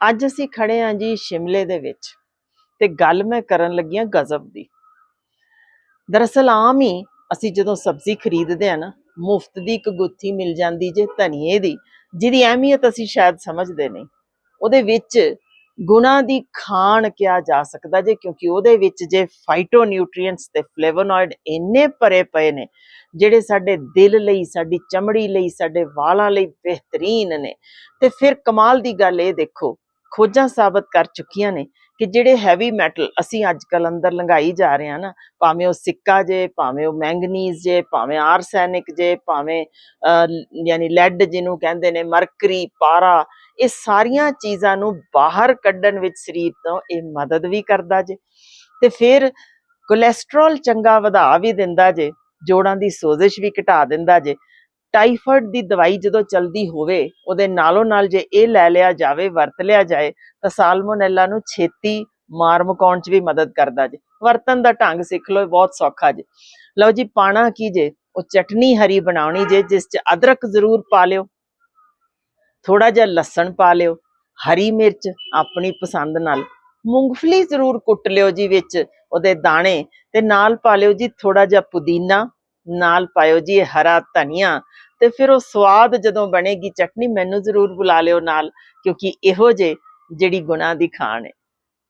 ਅੱਜ ਅਸੀਂ ਖੜੇ ਹਾਂ ਜੀ ਸ਼ਿਮਲੇ ਦੇ ਵਿੱਚ ਤੇ ਗੱਲ ਮੈਂ ਕਰਨ ਲੱਗੀ ਹਾਂ ਗਜ਼ਬ ਦੀ। ਦਰਅਸਲ ਆਮ ਹੀ ਅਸੀਂ ਜਦੋਂ ਸਬਜ਼ੀ ਖਰੀਦਦੇ ਆ ਨਾ, ਮੁਫਤ ਦੀ ਇੱਕ ਗੁੱਥੀ ਮਿਲ ਜਾਂਦੀ ਜੇ ਧਨੀਏ ਦੀ, ਜਿਹਦੀ ਅਹਿਮੀਅਤ ਅਸੀਂ ਸ਼ਾਇਦ ਸਮਝਦੇ ਨਹੀਂ। ਉਹਦੇ ਵਿੱਚ ਗੁਣਾ ਦੀ ਖਾਣ ਕਿਹਾ ਜਾ ਸਕਦਾ ਜੇ, ਕਿਉਂਕਿ ਉਹਦੇ ਵਿੱਚ ਜੇ ਫਾਈਟੋ ਨਿਊਟ੍ਰੀਐਂਟਸ ਤੇ ਫਲੇਵੋਨੋਇਡ ਇੰਨੇ ਭਰੇ ਪਏ ਨੇ, ਜਿਹੜੇ ਸਾਡੇ ਦਿਲ ਲਈ, ਸਾਡੀ ਚਮੜੀ ਲਈ, ਸਾਡੇ ਵਾਲਾਂ ਲਈ ਬਿਹਤਰੀਨ ਨੇ। ਤੇ ਫਿਰ ਕਮਾਲ ਦੀ ਗੱਲ ਇਹ ਦੇਖੋ ਖੋਜਾਂ ਸਾਬਤ ਕਰ ਚੁੱਕੀਆਂ ਨੇ ਕਿ ਜਿਹੜੇ ਹੈਵੀ ਮੈਟਲ ਅਸੀਂ ਅੱਜ ਕੱਲ ਅੰਦਰ ਲੰਘਾਈ ਜਾ ਰਹੇ ਹਾਂ ਨਾ, ਭਾਵੇਂ ਉਹ ਸਿੱਕਾ ਜੇ, ਭਾਵੇਂ ਉਹ ਮੈਂਗਨੀਜ਼ ਜੇ, ਭਾਵੇਂ ਆਰਸੈਨਿਕ ਜੇ, ਭਾਵੇਂ ਯਾਨੀ ਲੈਡ ਜਿਹਨੂੰ ਕਹਿੰਦੇ ਨੇ ਮਰਕਰੀ ਪਾਰਾ, ਇਹ ਸਾਰੀਆਂ ਚੀਜ਼ਾਂ ਨੂੰ ਬਾਹਰ ਕੱਢਣ ਵਿੱਚ ਸਰੀਰ ਤੋਂ ਇਹ ਮਦਦ ਵੀ ਕਰਦਾ ਜੇ। ਤੇ ਫਿਰ ਕੋਲੇਸਟ੍ਰੋਲ ਚੰਗਾ ਵਧਾ ਵੀ ਦਿੰਦਾ ਜੇ, ਜੋੜਾਂ ਦੀ ਸੋਜਿਸ਼ ਵੀ ਘਟਾ ਦਿੰਦਾ ਜੇ। ਟਾਈਫਾਇਡ ਦੀ ਦਵਾਈ ਜਦੋਂ ਚਲਦੀ ਹੋਵੇ, ਉਹਦੇ ਨਾਲੋਂ ਨਾਲ ਜੇ ਇਹ ਲੈ ਲਿਆ ਜਾਵੇ, ਵਰਤ ਲਿਆ ਜਾਏ, ਤਾਂ ਸਾਲਮੋਨੈਲਾ ਨੂੰ ਛੇਤੀ ਮਾਰ ਮੁਕਾਉਣ 'ਚ ਵੀ ਮਦਦ ਕਰਦਾ ਜੇ। ਵਰਤਨ ਦਾ ਢੰਗ ਸਿੱਖ ਲਓ ਬਹੁਤ ਸੌਖਾ ਜੇ। ਲਓ ਜੀ, ਪਾਣਾ ਕੀ ਜੇ? ਉਹ ਚਟਨੀ ਹਰੀ ਬਣਾਉਣੀ ਜੇ, ਜਿਸ 'ਚ ਅਦਰਕ ਜ਼ਰੂਰ ਪਾ ਲਿਓ। ਥੋੜਾ ਜਿਹਾ ਲਸਣ ਪਾ ਲਿਓ, ਹਰੀ ਮਿਰਚ ਆਪਣੀ ਪਸੰਦ ਨਾਲ। ਮੂੰਗਫਲੀ ਜ਼ਰੂਰ ਕੁੱਟ ਲਿਓ ਜੀ ਵਿੱਚ ਉਹਦੇ ਦਾਣੇ ਤੇ ਨਾਲ ਪਾ ਲਿਓ ਜੀ ਥੋੜਾ ਜਿਹਾ ਪੁਦੀਨਾ, ਨਾਲ ਪਾਇਓ ਜੀ ਹਰਾ ਧਨੀਆ। ਤੇ ਫਿਰ ਉਹ ਸਵਾਦ ਜਦੋਂ ਬਣੇਗੀ ਚਟਨੀ, ਮੈਨੂੰ ਜ਼ਰੂਰ ਬੁਲਾ ਲਿਓ ਨਾਲ, ਕਿਉਂਕਿ ਇਹੋ ਜੇ ਜਿਹੜੀ ਗੁਣਾ ਦੀ ਖਾਣ ਹੈ।